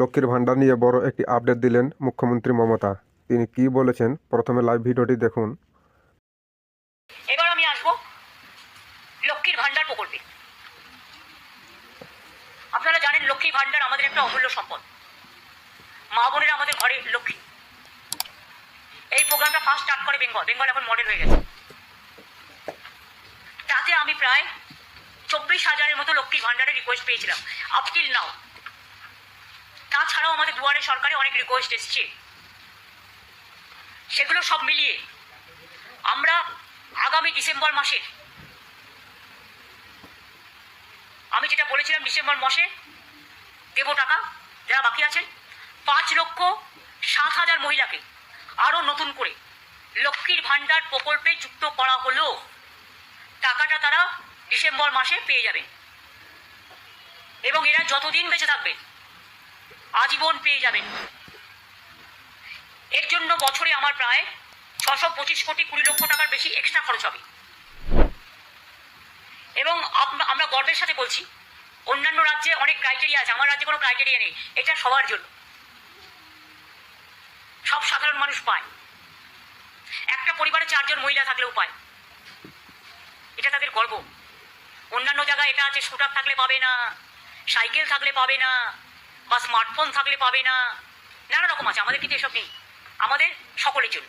লক্ষ্মীর ভাণ্ডার নিয়ে বড় একটি আপডেট দিলেন মুখ্যমন্ত্রী মমতা। তিনি কি বলেছেন? প্রথমে লাইভ ভিডিওটি দেখুন। এবার আমি আসব লক্ষ্মীর ভান্ডার প্রকল্পে। আপনারা জানেন লক্ষ্মী ভান্ডার আমাদের একটা অমূল্য সম্পদ। মা বোনেরা আমাদের ঘরে লক্ষ্মী। এই প্রোগ্রামটা ফার্স্ট স্টার্ট করে বেঙ্গল বেঙ্গল এখন মডেল হয়ে গেছে। তাতে আমি প্রায় চব্বিশ হাজারের মতো লক্ষ্মীর ভান্ডারের রিকোয়েস্ট পেয়েছিলাম। আপ টিল নাও তাছাড়াও আমাদের দুয়ারে সরকারে অনেক রিকোয়েস্ট এসছে। সেগুলো সব মিলিয়ে আমরা আগামী ডিসেম্বর মাসে, আমি যেটা বলেছিলাম ডিসেম্বর মাসে দেব টাকা, যারা বাকি আছেন, পাঁচ লক্ষ সাত হাজার মহিলাকে আরও নতুন করে লক্ষ্মীর ভাণ্ডার প্রকল্পে যুক্ত করা হলো। টাকাটা তারা ডিসেম্বর মাসে পেয়ে যাবেন। এবং এরা যতদিন বেঁচে থাকবেন আজীবন পেয়ে যাবেন। এর জন্য বছরে আমার প্রায় ছশো পঁচিশ কোটি কুড়ি লক্ষ টাকার বেশি এক্সট্রা খরচ হবে। এবং আমরা গর্বের সাথে বলছি, অন্যান্য রাজ্যে অনেক ক্রাইটেরিয়া আছে, আমার রাজ্যে কোনো ক্রাইটেরিয়া নেই, এটা সবার জন্য। সব সাধারণ মানুষ পায়। একটা পরিবারে চারজন মহিলা থাকলেও পায়। এটা তাদের গর্ব। অন্যান্য জায়গায় এটা আছে, স্কুটার থাকলে পাবে না, সাইকেল থাকলে পাবে না। বা স্মার্টফোন থাকলে পাবে না। নানা রকম আছে, আমাদের কিন্তু এসব নেই। আমাদের সকলের জন্য।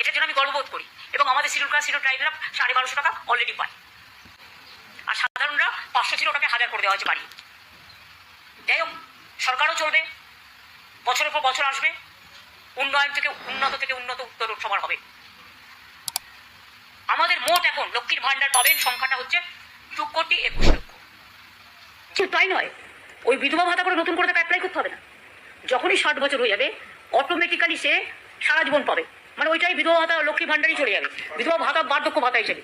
এটার জন্য আমি গর্ববোধ করি। এবং আমাদের শিডিউল ক্লাস শিডিউল ট্রাইবেরা সাড়ে বারোশো টাকা অলরেডি পায়। আর সাধারণরা পাঁচশো ছিল টাকা হাজার করে দেওয়া হয়েছে বাড়ি যাই হোক, সরকারও চলবে। বছরের পর বছর আসবে। উন্নয়ন থেকে, উন্নত থেকে উন্নত উত্তর সবার হবে। আমাদের মোট এখন লক্ষ্মীর ভান্ডার পাবেন সংখ্যাটা হচ্ছে দু কোটি একুশ লক্ষ। তাই নয় ওই বিধবা ভাতা করে নতুন করে তাকে অ্যাপ্লাই করতে হবে না। যখনই ষাট বছর হয়ে যাবে অটোমেটিক্যালি সে সারা জীবন পাবে। মানে ওইটাই বিধবা ভাতা, লক্ষ্মী ভান্ডারই চলে যাবে। বিধবা ভাতা, বার্ধক্য ভাতা হিসেবে।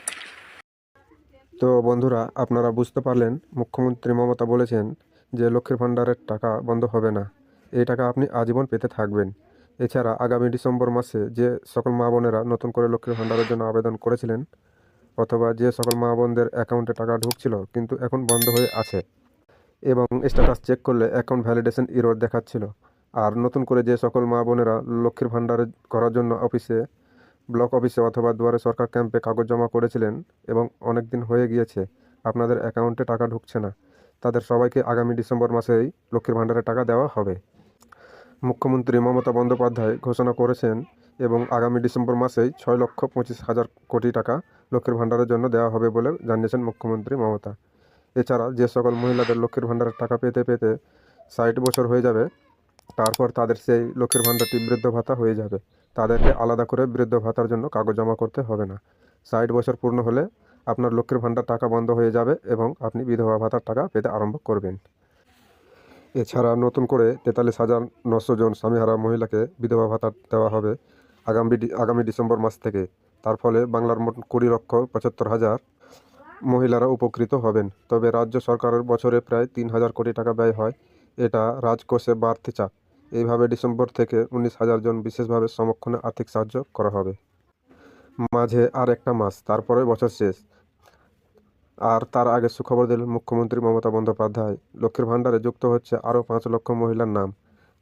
তো বন্ধুরা, আপনারা বুঝতে পারলেন, মুখ্যমন্ত্রী মমতা বলেছেন যে লক্ষ্মীর ভাণ্ডারের টাকা বন্ধ হবে না। এই টাকা আপনি আজীবন পেতে থাকবেন। এছাড়া আগামী ডিসেম্বর মাসে যে সকল মা বোনেরা নতুন করে লক্ষ্মীর ভাণ্ডারের জন্য আবেদন করেছিলেন, অথবা যে সকল মা বোনদের অ্যাকাউন্টে টাকা ঢুকছিল, কিন্তু এখন বন্ধ হয়ে আছে। এবং স্ট্যাটাস চেক করলে অ্যাকাউন্ট ভ্যালিডেশন ইরোর দেখাচ্ছিল। আর নতুন করে যে সকল মা বোনেরা লক্ষ্মীর ভাণ্ডারে করার জন্য অফিসে ব্লক অফিসে অথবা দুয়ারে সরকার ক্যাম্পে কাগজ জমা করেছিলেন এবং অনেক দিন হয়ে গিয়েছে, আপনাদের অ্যাকাউন্টে টাকা ঢুকছে না। তাদের সবাইকে আগামী ডিসেম্বর মাসেই লক্ষ্মীর ভাণ্ডারে টাকা দেওয়া হবে। মুখ্যমন্ত্রী মমতা বন্দ্যোপাধ্যায় ঘোষণা করেছেন এবং আগামী ডিসেম্বর মাসেই ছয় লক্ষ পঁচিশ হাজার কোটি টাকা লক্ষ্মীর ভাণ্ডারের জন্য দেওয়া হবে বলে জানিয়েছেন মুখ্যমন্ত্রী মমতা। এছাড়া যে সকল মহিলাদের লক্ষ্মীর ভাণ্ডারের টাকা পেতে পেতে ষাট বছর হয়ে যাবে, তারপর তাদের সেই লক্ষ্মীর ভাণ্ডারটি বৃদ্ধ ভাতা হয়ে যাবে। তাদেরকে আলাদা করে বৃদ্ধ ভাতার জন্য কাগজ জমা করতে হবে না। ষাট বছর পূর্ণ হলে আপনার লক্ষ্মীর ভাণ্ডার টাকা বন্ধ হয়ে যাবে এবং আপনি বিধবা ভাতার টাকা পেতে আরম্ভ করবেন। এছাড়া নতুন করে তেতাল্লিশ হাজার নশো জন স্বামীহারা মহিলাকে বিধবা ভাতা দেওয়া হবে আগামী আগামী ডিসেম্বর মাস থেকে। তার ফলে বাংলার মোট কুড়ি লক্ষ পঁচাত্তর হাজার মহিলারা উপকৃত হবেন। তবে রাজ্য সরকারের বছরে প্রায় তিন হাজার কোটি টাকা ব্যয় হয়। এটা রাজকোষে বাড়তি চাপ। এইভাবে ডিসেম্বর থেকে উনিশ হাজার জন বিশেষভাবে সমক্ষণে আর্থিক সাহায্য করা হবে। মাঝে আর একটা মাস তারপরে বছর শেষ। আর তার আগে সুখবর দিলেন মুখ্যমন্ত্রী মমতা বন্দ্যোপাধ্যায়। লক্ষ্মীর ভাণ্ডারে যুক্ত হচ্ছে আরও পাঁচ লক্ষ মহিলার নাম।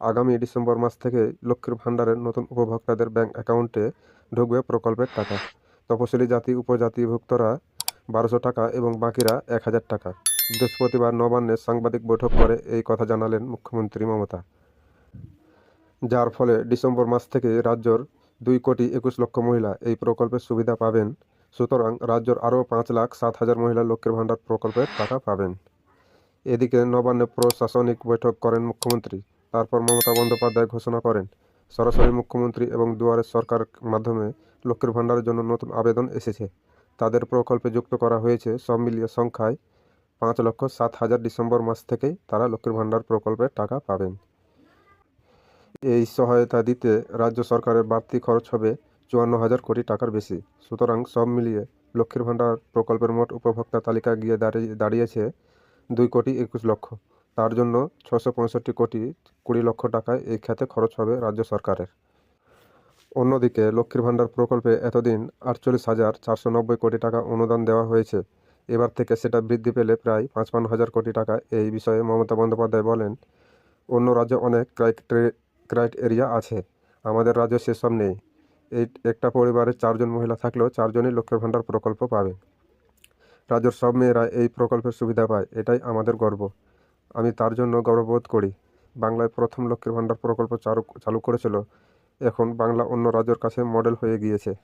আগামী ডিসেম্বর মাস থেকে লক্ষ্মীর ভাণ্ডারের নতুন উপভোক্তাদের ব্যাংক অ্যাকাউন্টে ঢুকবে প্রকল্পের টাকা। তপশিলি জাতি, উপজাতিভুক্তরা বারোশো টাকা এবং বাকিরা এক হাজার টাকা। বৃহস্পতিবার নবান্নে সাংবাদিক বৈঠক করে এই কথা জানালেন মুখ্যমন্ত্রী মমতা। যার ফলে ডিসেম্বর মাস থেকে রাজ্যর দুই কোটি একুশ লক্ষ মহিলা এই প্রকল্পের সুবিধা পাবেন। সুতরাং রাজ্যর আরও পাঁচ লাখ সাত হাজার মহিলা লক্ষ্মীর ভাণ্ডার প্রকল্পের টাকা পাবেন। এদিকে নবান্নে প্রশাসনিক বৈঠক করেন মুখ্যমন্ত্রী। তারপর মমতা বন্দ্যোপাধ্যায় ঘোষণা করেন, সরাসরি মুখ্যমন্ত্রী এবং দুয়ারের সরকার মাধ্যমে লক্ষ্মীর ভাণ্ডারের জন্য নতুন আবেদন এসেছে। তাদের প্রকল্পে যুক্ত করা হয়েছে সব মিলিয়ে সংখ্যায় পাঁচ লক্ষ সাত হাজার ডিসেম্বর মাস থেকেই তারা লক্ষ্মীর ভাণ্ডার প্রকল্পের টাকা পাবেন। এই সহায়তা দিতে রাজ্য সরকারের বাড়তি খরচ হবে চুয়ান্ন হাজার কোটি টাকার বেশি। সুতরাং সব মিলিয়ে লক্ষ্মীর ভাণ্ডার প্রকল্পের মোট উপভোক্তা তালিকা গিয়ে দাঁড়িয়ে দাঁড়িয়েছে দুই কোটি একুশ লক্ষ। তার জন্য ছশো পঁয়ষট্টি কোটি কুড়ি লক্ষ টাকায় এই খাতে খরচ হবে রাজ্য সরকারের। অন্যদিকে লক্ষ্মীর ভাণ্ডার প্রকল্পে এতদিন আটচল্লিশ হাজার চারশো নব্বই কোটি টাকা অনুদান দেওয়া হয়েছে। এবার থেকে সেটা বৃদ্ধি পেলে প্রায় পাঁচপান্ন হাজার কোটি টাকা। এই বিষয়ে মমতা বন্দ্যোপাধ্যায় বলেন, অন্য রাজ্যে অনেক ক্রাইটেরিয়া আছে, আমাদের রাজ্যে সেসব নেই। এই একটা পরিবারে চারজন মহিলা থাকলেও চারজনই লক্ষ্মীর ভাণ্ডার প্রকল্প পাবে। রাজ্যের সব মেয়েরা এই প্রকল্পের সুবিধা পায়, এটাই আমাদের গর্ব। আমি তার জন্য গর্ববোধ করি। বাংলায় প্রথম লক্ষ্মীর ভাণ্ডার প্রকল্প চালু চালু করেছিল এখন বাংলা অন্য রাজ্যের কাছে মডেল হয়ে গিয়েছে।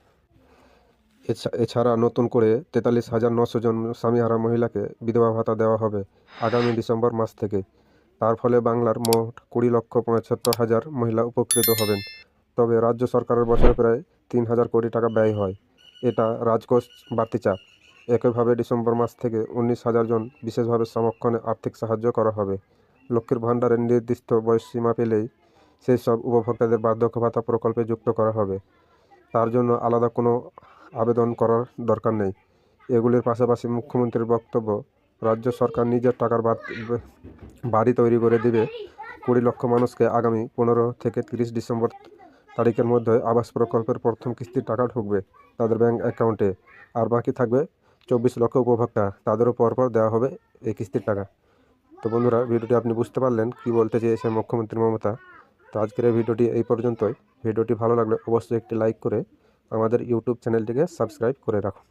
এছা- এছাড়া নতুন করে তেতাল্লিশ হাজার নশো জন স্বামীহারা মহিলাকে বিধবা ভাতা দেওয়া হবে আগামী ডিসেম্বর মাস থেকে। তার ফলে বাংলার মোট কুড়ি লক্ষ পঁচাত্তর হাজার মহিলা উপকৃত হবেন। তবে রাজ্য সরকারের বছরে প্রায় তিন হাজার কোটি টাকা ব্যয় হয়। এটা রাজকোষ বাড়তি চাপ। একইভাবে ডিসেম্বর মাস থেকে উনিশ হাজার জন বিশেষভাবে সমক্ষণে আর্থিক সাহায্য করা হবে। লক্ষ্মীর ভাণ্ডারের নির্দিষ্ট বয়সসীমা পেলেই সেই সব উপভোক্তাদের বার্ধক্য ভাতা প্রকল্পে যুক্ত করা হবে। তার জন্য আলাদা কোনো আবেদন করার দরকার নেই। এগুলির পাশাপাশি মুখ্যমন্ত্রীর বক্তব্য, রাজ্য সরকার নিজের টাকার বাড়- তৈরি করে দিবে কুড়ি লক্ষ মানুষকে আগামী পনেরো থেকে তিরিশ ডিসেম্বর তারিখের মধ্যে আবাস প্রকল্পের প্রথম কিস্তির টাকা ঢুকবে তাদের ব্যাংক অ্যাকাউন্টে। আর বাকি থাকবে চব্বিশ লক্ষ উপভোক্তা, তাদেরও পরপর দেওয়া হবে এই কিস্তির টাকা। তো বন্ধুরা, ভিডিওটি আপনি বুঝতে পারলেন কি বলতে চেয়েছেন মুখ্যমন্ত্রী মমতা? তো আজকের এই ভিডিওটি এই পর্যন্তই। ভিডিওটি ভালো লাগলে অবশ্যই একটি লাইক করে আমাদের ইউটিউব চ্যানেলটিকে সাবস্ক্রাইব করে রাখুন।